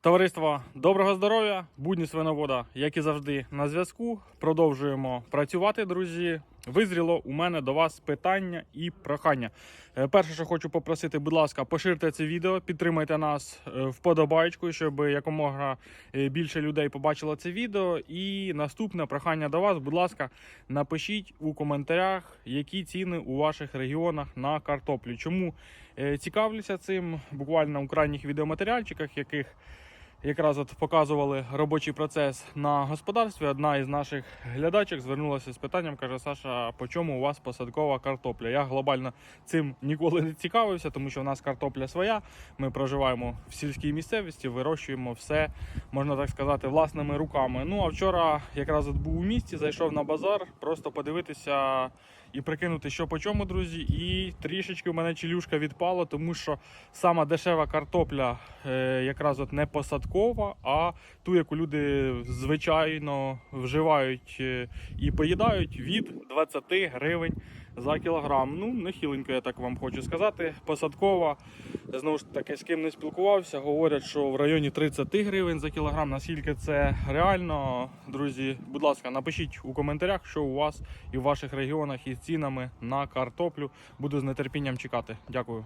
Товариство, доброго здоров'я! Будні свиновода, як і завжди, на зв'язку. Продовжуємо працювати, друзі. Визріло у мене до вас питання і прохання. Е, Перше, що хочу попросити, будь ласка, поширте це відео, підтримайте нас е, вподобайкою, щоб якомога е, більше людей побачило це відео. І наступне прохання до вас, будь ласка, напишіть у коментарях, які ціни у ваших регіонах на картоплю. Чому цікавлюся цим? Буквально у крайніх відеоматеріальчиках, яких якраз от показували робочий процес на господарстві. Одна із наших глядачок звернулася з питанням, каже: Саша, по чому у вас посадкова картопля? Я глобально цим ніколи не цікавився, тому що в нас картопля своя. Ми проживаємо в сільській місцевості, вирощуємо все, можна так сказати, власними руками. Ну а вчора якраз от був у місті, зайшов на базар, просто подивитися і прикинути, що по чому, друзі. І трішечки в мене челюшка відпала, тому що сама дешева картопля е, якраз от не посадкова, а ту, яку люди звичайно вживають е, і поїдають від 20 гривень за кілограм. Ну, нехиленько, я так вам хочу сказати. Посадкова, знову ж таки, з ким не спілкувався, говорять, що в районі 30 гривень за кілограм. Наскільки це реально, друзі, будь ласка, напишіть у коментарях, що у вас і в ваших регіонах із цінами на картоплю. Буду з нетерпінням чекати. Дякую.